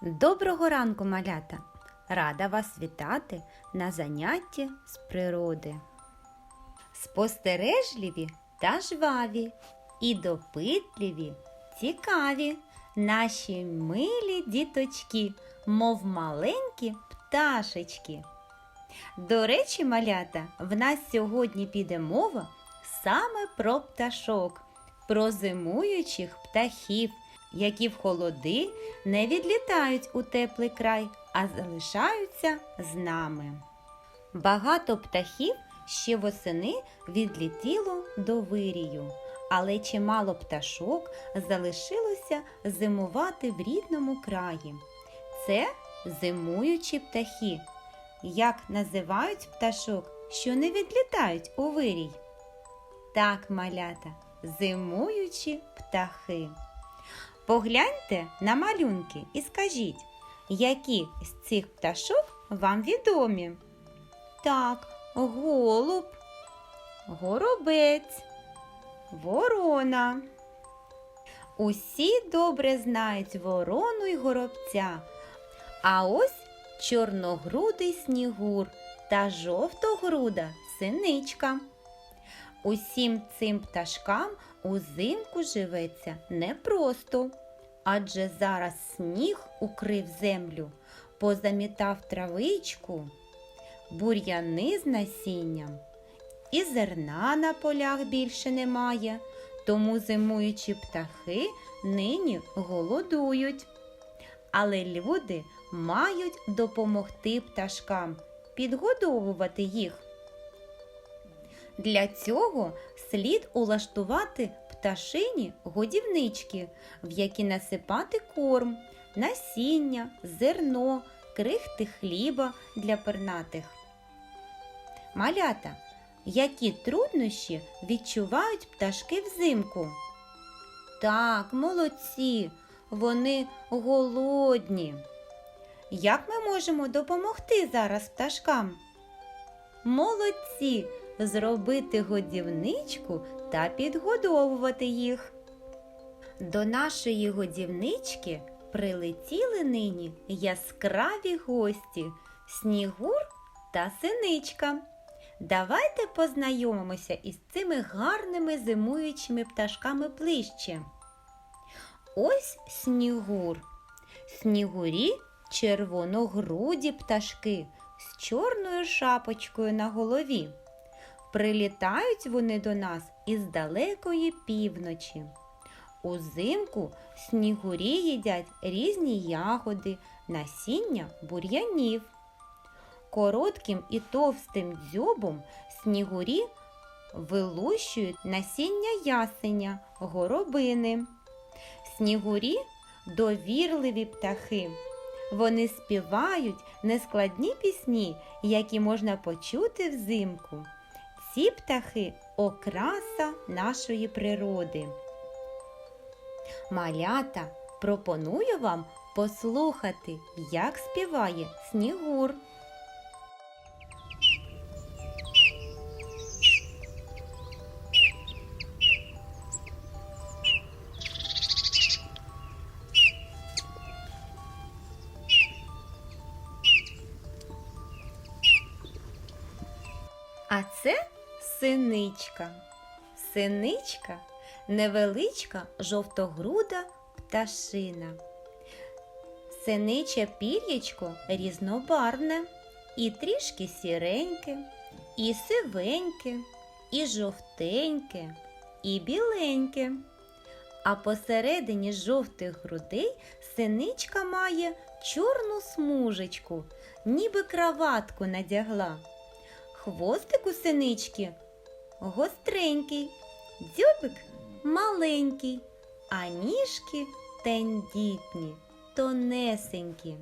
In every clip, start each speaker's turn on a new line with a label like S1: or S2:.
S1: Доброго ранку, малята! Рада вас вітати на занятті з природи. Спостережливі та жваві і допитливі, цікаві наші милі діточки, мов маленькі пташечки. До речі, малята, в нас сьогодні піде мова саме про пташок, про зимуючих птахів, які в холоди не відлітають у теплий край, а залишаються з нами. Багато птахів ще восени відлетіло до вирію, але чимало пташок залишилося зимувати в рідному краї. Це зимуючі птахи. Як називають пташок, що не відлітають у вирій? Так, малята, зимуючі птахи. Погляньте на малюнки і скажіть, які з цих пташок вам відомі? Так, голуб, горобець, ворона. Усі добре знають ворону й горобця. А ось чорногрудий снігур та жовтогруда синичка. Усім цим пташкам узимку живеться непросто, адже зараз сніг укрив землю, позамітав травичку, бур'яни з насінням, і зерна на полях більше немає, тому зимуючі птахи нині голодують. Але люди мають допомогти пташкам, підгодовувати їх. Для цього слід улаштувати пташині годівнички, в які насипати корм, насіння, зерно, крихти хліба для пернатих. Малята, які труднощі відчувають пташки взимку? Так, молодці, вони голодні. Як ми можемо допомогти зараз пташкам? Молодці! Зробити годівничку та підгодовувати їх. До нашої годівнички прилетіли нині яскраві гості Снігур та синичка. Давайте познайомимося із цими гарними зимуючими пташками ближче. Ось снігур. Снігурі червоногруді пташки з чорною шапочкою на голові. Прилітають вони до нас із далекої півночі. Узимку снігурі їдять різні ягоди, насіння бур'янів. Коротким і товстим дзьобом снігурі вилущують насіння ясеня, горобини. Снігурі довірливі птахи. Вони співають нескладні пісні, які можна почути взимку. Ці птахи окраса нашої природи. Малята пропоную вам послухати, як співає снігур. А це синичка. Синичка невеличка жовтогруда пташина. Синиче пір'ячко різнобарвне, і трішки сіреньке, і сивеньке, і жовтеньке, і біленьке. А посередині жовтих грудей синичка має чорну смужечку, ніби краватку надягла. Хвостик у синички гостренький, дзьобик маленький, а ніжки тендітні, тонесенькі.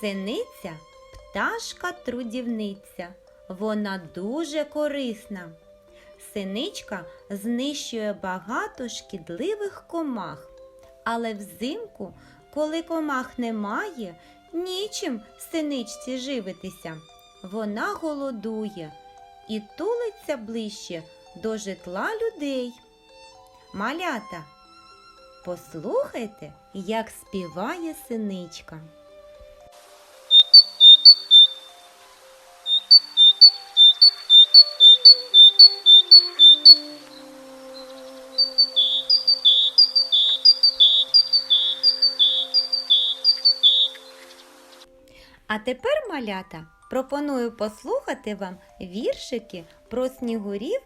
S1: Синиця пташка трудівниця, вона дуже корисна. Синичка знищує багато шкідливих комах, але взимку, коли комах немає, нічим синичці живитися. Вона голодує і тулиться ближче до житла людей. Малята, Послухайте, як співає синичка. А тепер, малята, пропоную послухати вам віршики про снігурів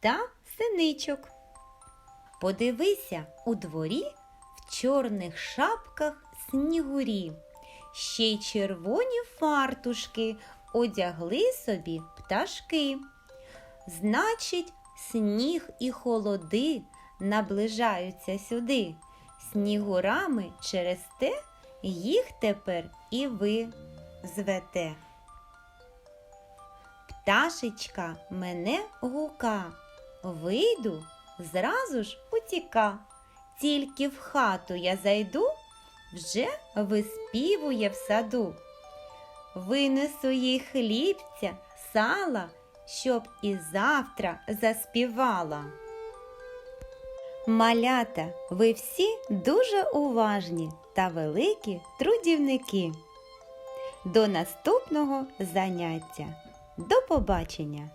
S1: та синичок. Подивися у дворі в чорних шапках снігурі, ще й червоні фартушки одягли собі пташки. Значить, сніг і холоди наближаються сюди. Снігурами через те їх тепер і ви звете. Пташечка мене гука, вийду, зразу ж утіка. Тільки в хату я зайду, вже виспівує в саду. Винесу їй хлібця, сала, щоб і завтра заспівала. Малята, ви всі дуже уважні та великі трудівники. До наступного заняття. До побачення!